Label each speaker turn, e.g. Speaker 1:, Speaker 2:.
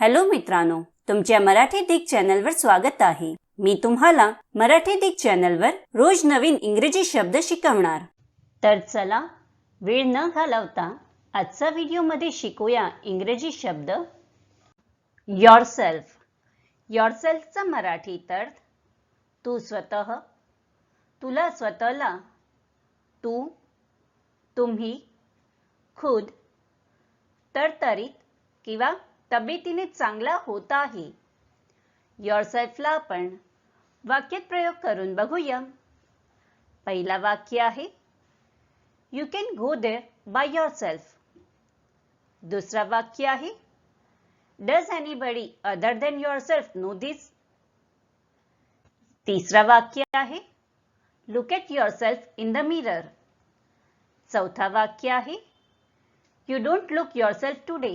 Speaker 1: Hello मित्रांनो तुमच्या मराठी दिग चॅनलवर स्वागत आहे. मी तुम्हाला मराठी दिग चॅनलवर रोज नवीन इंग्रजी शब्द शिकवणार. तर चला वेळ न घालवता आजचा व्हिडिओमध्ये शिकूया इंग्रजी शब्द. युअर सेल्फ युअर सेल्फचा मराठीत अर्थ तू स्वतः तुला स्वतःला तू तुम्ही खुद तरतरीत किंवा तब्येतीने चांगला होत आहे युअरसेल्फला आपण वाक्यात प्रयोग करून बघूया. पहिला वाक्य आहे you can go there by yourself दुसरा वाक्य आहे does anybody other than yourself know this तिसरा वाक्य आहे look at yourself in the mirror चौथा वाक्य आहे you don't look yourself today